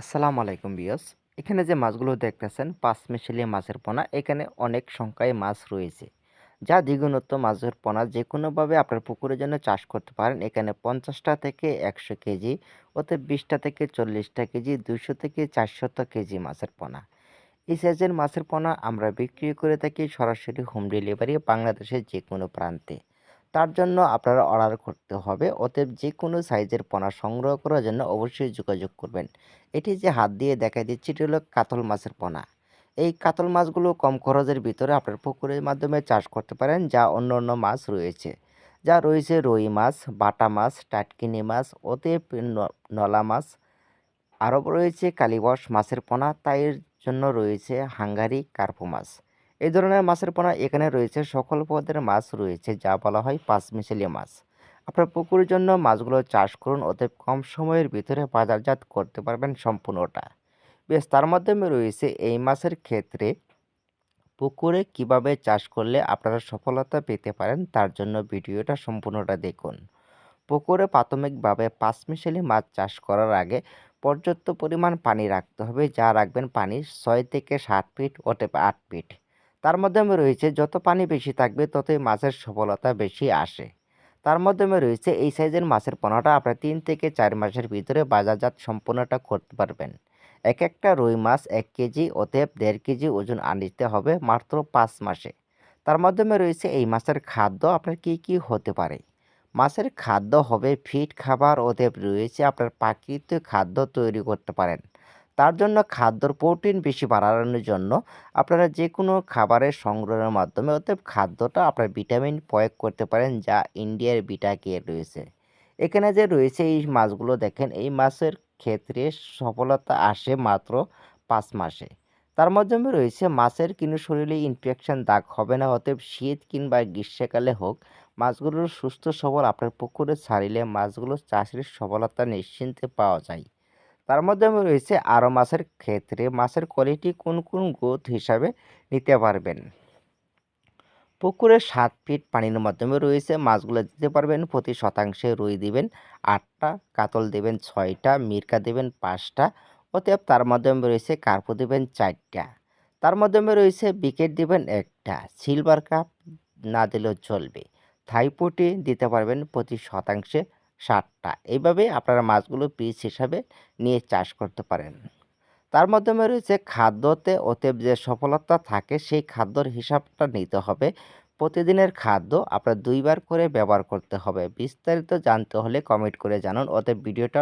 আসসালামু আলাইকুম বিয়স এখানে যে মাছগুলো দেখতেছেন, পাঁচ মিশালি মাছের পোনা, এখানে অনেক সংখ্যায় মাছ রয়েছে। যা দ্বিগুণত্ব মাছের পোনা যে কোনোভাবে আপনার পুকুরের জন্য চাষ করতে পারেন, এখানে পঞ্চাশটা থেকে একশো কেজি ওতে বিশটা থেকে চল্লিশটা কেজি দুশো থেকে চারশত কেজি মাছের পোনা। এই সাইজের মাছের পোনা আমরা বিক্রি করে থাকি সরাসরি হোম ডেলিভারি, বাংলাদেশের যে কোনো প্রান্তে। তার জন্য আপনারা অর্ডার করতে হবে। অতএব যে কোনো সাইজের পোনা সংগ্রহ করার জন্য অবশ্যই যোগাযোগ করবেন। এটি যে হাত দিয়ে দেখাই দিচ্ছে, এটি হলো কাতল মাছের পোনা। এই কাতল মাছগুলো কম খরচের ভিতরে আপনার পুকুরের মাধ্যমে চাষ করতে পারেন, যা অন্য অন্য মাছ রয়েছে। যা রয়েছে রুই মাছ, বাটা মাছ, টাটকিনি মাছ, অতএব নলা মাছ। আরও রয়েছে কালিবস মাছের পোনা, তাই জন্য রয়েছে হাঙ্গারি কার্পো মাছ। এই ধরনের মাছের পোনা এখানে রয়েছে। সকল পদের মাছ রয়েছে, যা বলা হয় পাঁচমিশালি মাছ। আপনার পুকুরের জন্য মাছগুলো চাষ করুন, অতএব কম সময়ের ভিতরে বাজারজাত করতে পারবেন সম্পূর্ণটা। বেশ, তার মাধ্যমে রয়েছে এই মাছের ক্ষেত্রে পুকুরে কীভাবে চাষ করলে আপনারা সফলতা পেতে পারেন, তার জন্য ভিডিওটা সম্পূর্ণটা দেখুন। পুকুরে প্রাথমিকভাবে পাঁচমিশালি মাছ চাষ করার আগে পর্যাপ্ত পরিমাণ পানি রাখতে হবে। যা রাখবেন পানি ছয় থেকে সাত ফিট ওতে আট ফিট। তার মাধ্যমে রয়েছে যত পানি বেশি থাকবে, ততই মাছের সফলতা বেশি আসে। তার মাধ্যমে রয়েছে এই সাইজের মাছের পোনাটা আপনার তিন থেকে চার মাসের ভিতরে বাজারজাত সম্পূর্ণটা করতে পারবেন। এক একটা রুই মাছ এক কেজি অতএব দেড় কেজি ওজন আনিতে হবে মাত্র পাঁচ মাসে। তার মাধ্যমে রয়েছে এই মাছের খাদ্য আপনার কী কী হতে পারে? মাছের খাদ্য হবে ফিট খাবার, অতএব রয়েছে আপনার প্রাকৃতিক খাদ্য তৈরি করতে পারেন। তার জন্য খাদ্যর প্রোটিন বেশি বাড়ানোর জন্য আপনারা যে কোনো খাবারের সংগ্রহের মাধ্যমে অতএব খাদ্যটা আপনার ভিটামিন প্রয়োগ করতে পারেন যা ইন্ডিয়ার বিটা কে রয়েছে। এখানে যে রয়েছে এই মাছগুলো দেখেন, এই মাছের ক্ষেত্রে সফলতা আসে মাত্র পাঁচ মাসে। তার মাধ্যমে রয়েছে মাছের কিন্তু শরীরে ইনফেকশন দাগ হবে না, অতএব শীত কিংবা গ্রীষ্মকালে হোক মাছগুলোর সুস্থ সবল আপনার পুকুরে ছাড়িলে মাছগুলো চাষের সফলতা নিশ্চিন্তে পাওয়া যায়। তার মাধ্যমে রয়েছে আরও মাছের ক্ষেত্রে মাছের কোয়ালিটি কোন কোন গ্রোথ হিসাবে নিতে পারবেন। পুকুরে সাত ফিট পানির মাধ্যমে রয়েছে মাছগুলো দিতে পারবেন, প্রতি শতাংশে রুই দিবেন আটটা, কাতল দেবেন ছয়টা, মিরকা দেবেন পাঁচটা, অতএব তার মাধ্যমে রয়েছে কার্পো দেবেন চারটা। তার মাধ্যমে রয়েছে বিকেট দিবেন একটা সিলভার কাপ না দিলেও চলবে। থাইপুটি দিতে পারবেন প্রতি শতাংশে ষাটটা এইভাবে আপনারা মাছগুলো পিস হিসাবে নিয়ে চাষ করতে পারেন। তার মাধ্যমে রয়েছে খাদ্যতে অতএব যে সফলতা থাকে, সেই খাদ্যর হিসাবটা নিতে হবে। প্রতিদিনের খাদ্য আপনার দুইবার করে ব্যবহার করতে হবে। বিস্তারিত জানতে হলে কমেন্ট করে জানান। অতএব ভিডিওটা